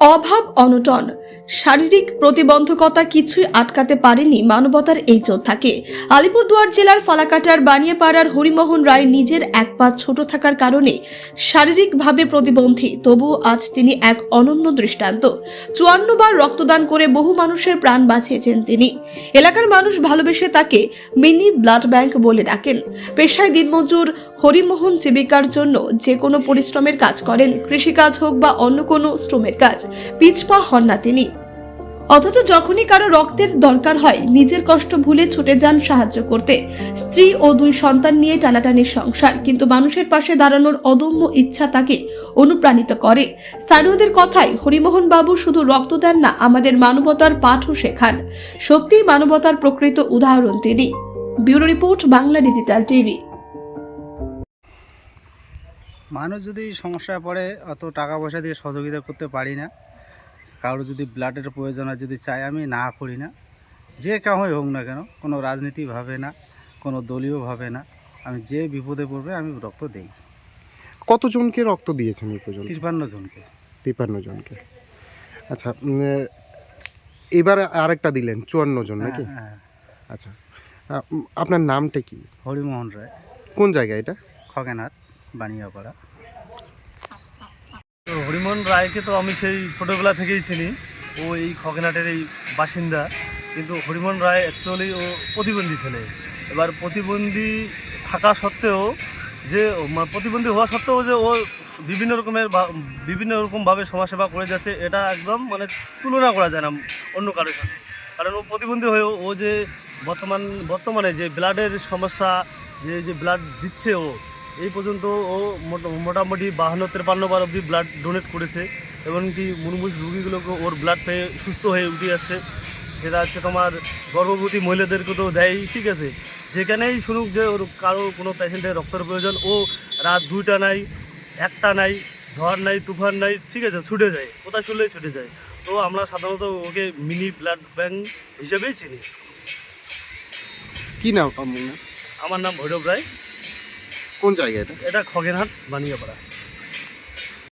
অভাব অনটন। শারীরিক প্রতিবন্ধকতা কিছুই আটকাতে পারেনি মানবতার এই যোদ্ধাকে। আলিপুরদুয়ার জেলার ফালাকাটার বানিয়াপাড়ার হরিমোহন রায় নিজের এক পা ছোট থাকার কারণে শারীরিকভাবে প্রতিবন্ধী, তবুও আজ তিনি এক অনন্য দৃষ্টান্ত। চুয়ান্ন বার রক্তদান করে বহু মানুষের প্রাণ বাঁচিয়েছেন তিনি। এলাকার মানুষ ভালোবেসে তাকে মিনি ব্লাড ব্যাংক বলে ডাকেন। পেশায় দিনমজুর হরিমোহন জীবিকার জন্য যে কোনো পরিশ্রমের কাজ করেন। কৃষিকাজ হোক বা অন্য কোনো শ্রমের কাজ পিছপা হন না তিনি। অথচ যখনই কারও রক্তের দরকার হয়, নিজের কষ্ট ভুলে ছুটে যান সাহায্য করতে। স্ত্রী ও দুই সন্তান নিয়ে টানাটানির সংসার, কিন্তু মানুষের পাশে দাঁড়ানোর অদম্য ইচ্ছা তাকে অনুপ্রাণিত করে। স্থানীয়দের কথায়, হরিমোহন বাবু শুধু রক্ত দেন না, আমাদের মানবতার পাঠও শেখান। সত্যিই মানবতার প্রকৃত উদাহরণ তিনি। Bureau report, Bangla digital TV. মানুষ যদি সমস্যায় পড়ে অত টাকা পয়সা দিয়ে সহযোগিতা করতে পারি না কারোর যদি ব্লাডের প্রয়োজন হয় যদি চাই আমি না করি না। যে কাউই হোক না কেন কোনো রাজনীতি ভাবে না কোনো দলীয় ভাবে না আমি যে বিপদে পড়বে আমি রক্ত দেই। কতজনকে রক্ত দিয়েছেন এই পর্যন্ত? তিরপান্ন জনকে। তিপ্পান্ন জনকে। আচ্ছা এবার আরেকটা দিলেন চুয়ান্ন জন নাকি? হ্যাঁ, হ্যাঁ। আচ্ছা আপনার নামটা কি? হরিমোহন রায়। কোন জায়গা এটা? খগেনহাট বানিয়াপাড়া হরিমোহন রায়কে তো আমি সেই ছোটোবেলা থেকেই চিনি। ও এই খগেনাটের এই বাসিন্দা। কিন্তু হরিমোহন রায় অ্যাকচুয়ালি ও প্রতিবন্ধী ছেলে। এবার প্রতিবন্ধী থাকা সত্ত্বেও যে প্রতিবন্ধী হওয়া সত্ত্বেও যে ও বিভিন্ন রকমের বিভিন্ন রকমভাবে সমাজসেবা করে যাচ্ছে, এটা একদম মানে তুলনা করা যায় না অন্য কারোর সাথে। কারণ ও প্রতিবন্ধী হয়েও ও যে বর্তমান, বর্তমানে যে ব্লাডের সমস্যা, যে যে ব্লাড দিচ্ছে ও এই পর্যন্ত ও মোটা- মোটামুটি বাহান্ন তেপান্ন বার অবধি ব্লাড ডোনেট করেছে এমনকি মুরমুষ রুগীগুলোকে ওর ব্লাড পেয়ে সুস্থ হয়ে উঠে আসছে। সেটা হচ্ছে তোমার গর্ভবতী মহিলাদেরকে তো দেয় ঠিক আছে? যেখানেই শুনুক যে ওর কারও কোনো পেশেন্টের রক্তের প্রয়োজন ও রাত দুইটা নাই একটা নাই ঝড় নাই তুফান নাই ঠিক আছে ছুটে যায় কোথায় শুনলেই ছুটে যায়। তো আমরা সাধারণত ওকে মিনি ব্লাড ব্যাংক হিসেবেই চিনি। কী নাম? আমার নাম ভৈরব রায়। কোন জায়গা এটা? এটা খগেনহাট বানিয়াপাড়া।